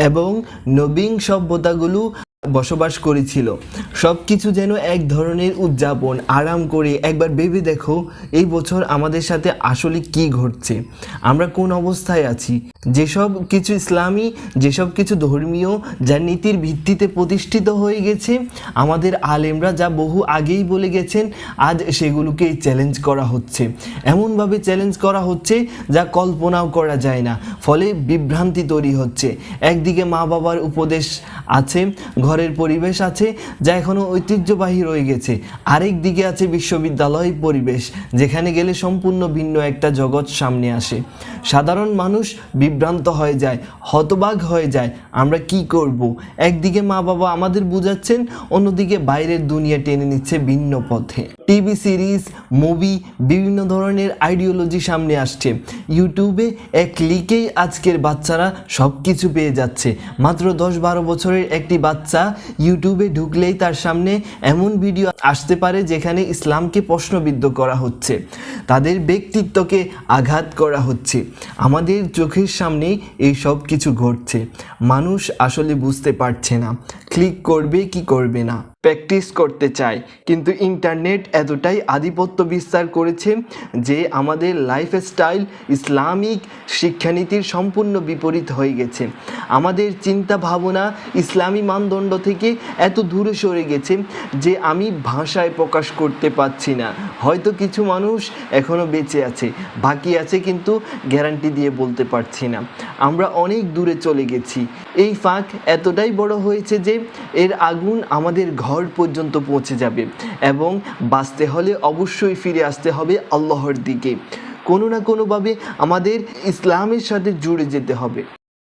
এবং নবীন সভ্যতাগুলো বসবাস করেছিল। সব কিছু যেন এক ধরনের উদযাপন। আরাম করে একবার ভেবে দেখো, এই বছর আমাদের সাথে আসলে কি ঘটছে। আমরা কোন অবস্থায় আছি? যেসব কিছু ইসলামী, যেসব কিছু ধর্মীয় যা নীতির ভিত্তিতে প্রতিষ্ঠিত হয়ে গেছে, আমাদের আলেমরা যা বহু আগেই বলে গেছেন, আজ সেগুলোকেই চ্যালেঞ্জ করা হচ্ছে। এমনভাবে চ্যালেঞ্জ করা হচ্ছে যা কল্পনাও করা যায় না। ফলে বিভ্রান্তি তৈরি হচ্ছে। একদিকে মা বাবার উপদেশ আছে ঘরের পরিবেশ আছে যা এখনও ঐতিহ্যবাহী রয়ে গেছে। আরেক দিকে আছে বিশ্ববিদ্যালয় পরিবেশ, যেখানে গেলে সম্পূর্ণ ভিন্ন একটা জগৎ সামনে আসে। সাধারণ মানুষ বিভ্রান্ত হয়ে যায়, হতবাক হয়ে যায়, আমরা কি করব? একদিকে মা বাবা আমাদের বুঝাচ্ছেন, অন্যদিকে বাইরের দুনিয়া টেনে নিচ্ছে ভিন্ন পথে। টিভি সিরিজ, মুভি, বিভিন্ন ধরনের আইডিওলজি সামনে আসছে। ইউটিউবে এক ক্লিকেই আজকের বাচ্চারা সব কিছু পেয়ে যাচ্ছে। মাত্র দশ বারো বছরের একটি বাচ্চা ইউটিউবে ঢুকলেই তার সামনে এমন ভিডিও আসতে পারে যেখানে ইসলামকে প্রশ্নবিদ্ধ করা হচ্ছে। তাদের ব্যক্তিত্বকে আঘাত করা হচ্ছে। আমাদের চোখের সামনেই এই সব কিছু ঘটছে। মানুষ আসলে বুঝতে পারছে না। ক্লিক করবে কি করবে না। প্র্যাকটিস করতে চাই কিন্তু ইন্টারনেট এতটাই আধিপত্য বিস্তার করেছে যে আমাদের লাইফস্টাইল ইসলামিক শিক্ষানীতির সম্পূর্ণ বিপরীত হয়ে গেছে। আমাদের চিন্তা ভাবনা ইসলামী মানদণ্ড থেকে এত দূরে সরে গেছে যে আমি ভাষায় প্রকাশ করতে পারছি না। হয়তো কিছু মানুষ এখনও বেঁচে আছে, বাকি আছে কিন্তু গ্যারান্টি দিয়ে বলতে পারছি না। আমরা অনেক দূরে চলে গেছি। এই ফাঁক এতটাই বড় হয়েছে যে এর আগুন আমাদের ঘর পর্যন্ত পৌঁছে যাবে এবং বাঁচতে হলে অবশ্যই ফিরে আসতে হবে আল্লাহর দিকে। কোনো না কোনোভাবে আমাদের ইসলামের সাথে জুড়ে যেতে হবে।